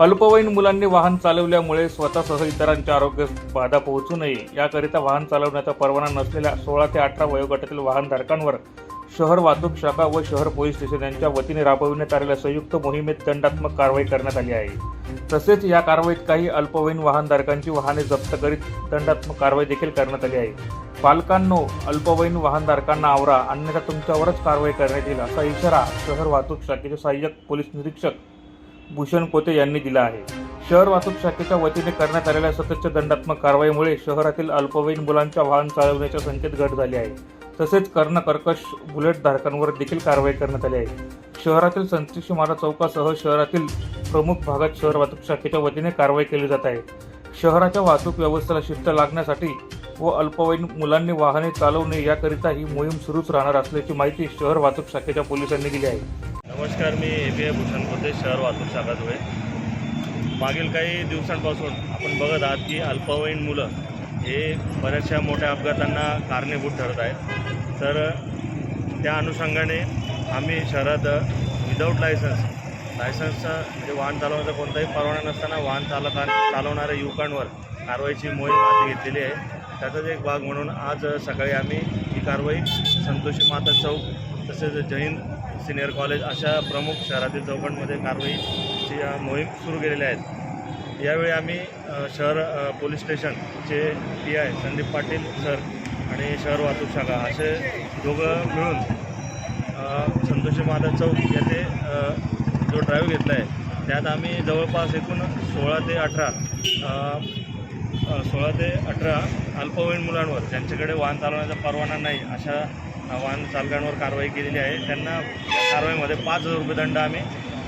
अल्पवयीन मुलांनी वाहन चालवल्यामुळे स्वतःसह इतरांच्या आरोग्यास बाधा पोहोचू नये. याकरिता वाहन चालवण्याचा परवाना नसलेल्या सोळा ते अठरा वयोगटातील वाहनधारकांवर शहर वाहतूक शाखा व शहर पोलीस स्टेशन यांच्या वतीने राबविण्यात आलेल्या संयुक्त मोहिमेत दंडात्मक कारवाई करण्यात आली आहे. तसेच या कारवाईत काही अल्पवयीन वाहनधारकांची वाहने जप्त करीत दंडात्मक कारवाई देखील करण्यात आली आहे. पालकांनो अल्पवयीन वाहनधारकांना आवरा अन्यथा तुमच्यावरच कारवाई करण्यात येईल असा इशारा शहर वाहतूक शाखेचे सहाय्यक पोलीस निरीक्षक भूषण पोते यांनी दिला आहे. शहर वाहतूक शाखेच्या वतीने करण्यात आलेल्या सततच्या दंडात्मक कारवाईमुळे शहरातील अल्पवयीन मुलांच्या वाहन चालवण्याच्या संख्येत घट झाली आहे. तसेच कर्ण कर्कश बुलेट धारकांवर देखील कारवाई करण्यात आली आहे. शहरातील संतोषी मारा चौकासह शहरातील प्रमुख भागात शहर वाहतूक शाखेच्या वतीने कारवाई केली जात आहे. शहराच्या वाहतूक व्यवस्थेला शिस्त लागण्यासाठी व अल्पवयीन मुलांनी वाहने चालवणे याकरिता ही मोहीम सुरूच राहणार असल्याची माहिती शहर वाहतूक शाखेच्या पोलिसांनी दिली आहे. नमस्कार मी A P I Bhushan Kote शहर वाहतूक शाखा धुळे. मागील काही दिवसांपासून आपण बघत आहात की अल्पवयीन मुलं हे बऱ्याचशा मोठ्या अपघातांना कारणीभूत ठरत आहेत. तर त्या अनुषंगाने आम्ही शहरात विदाऊट लायसन्स लायसन्स म्हणजे वाहन चालवण्याचा कोणताही परवाना नसताना वाहन चालका चालवणाऱ्या युवकांवर कारवाईची मोहीम हाती घेतलेली आहे. त्याचाच एक भाग म्हणून आज सकाळी आम्ही ही कारवाई संतोषी माता चौक तसेच जैन सिनियर कॉलेज अशा प्रमुख शहरातील चौकटमध्ये कारवाईची मोहीम सुरू केलेल्या आहेत यावेळी आम्ही शहर पोलीस स्टेशनचे P I Sandeep Patil sir आणि शहर वाहतूक शाखा असे दोघं मिळून संतोषी महाराज चौक येथे जो ड्राईव्ह घेतला आहे त्यात आम्ही जवळपास एकूण सोळा ते अठरा सोळा ते अठरा अल्पवयीन मुलांवर ज्यांच्याकडे वाहन चालवण्याचा परवाना नाही अशा वाहन चालकांवर कारवाई केलेली आहे. त्यांना कारवाईमध्ये पाच हजार रुपये दंड आम्ही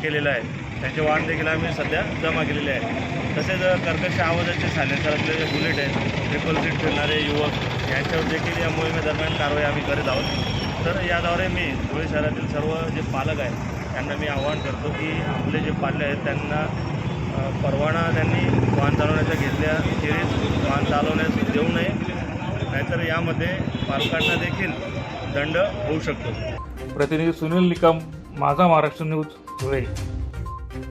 केलेला आहे. त्यांचे वाहन देखील आम्ही सध्या जमा केलेले आहे. तसेच कर्कश आवाजाचे सायलेन्सर असलेले जे बुलेट आहेत ट्रिपल सीट फिरणारे युवक यांच्यावर देखील या मोहिमेदरम्यान कारवाई आम्ही करत आहोत. तर याद्वारे मी धुळे शहरातील सर्व जे पालक आहेत त्यांना मी आवाहन करतो की आपले जे पाल्य आहेत त्यांना परवाना त्यांनी वाहन चालवण्याच्या घेतल्या घेतल्याखेरीज वाहन चालवण्यास देऊ नये. नाहीतर यामध्ये पालकांना देखील दंड होऊ शकतो. प्रतिनिधी सुनील निकम माझा महाराष्ट्र न्यूज धुळे.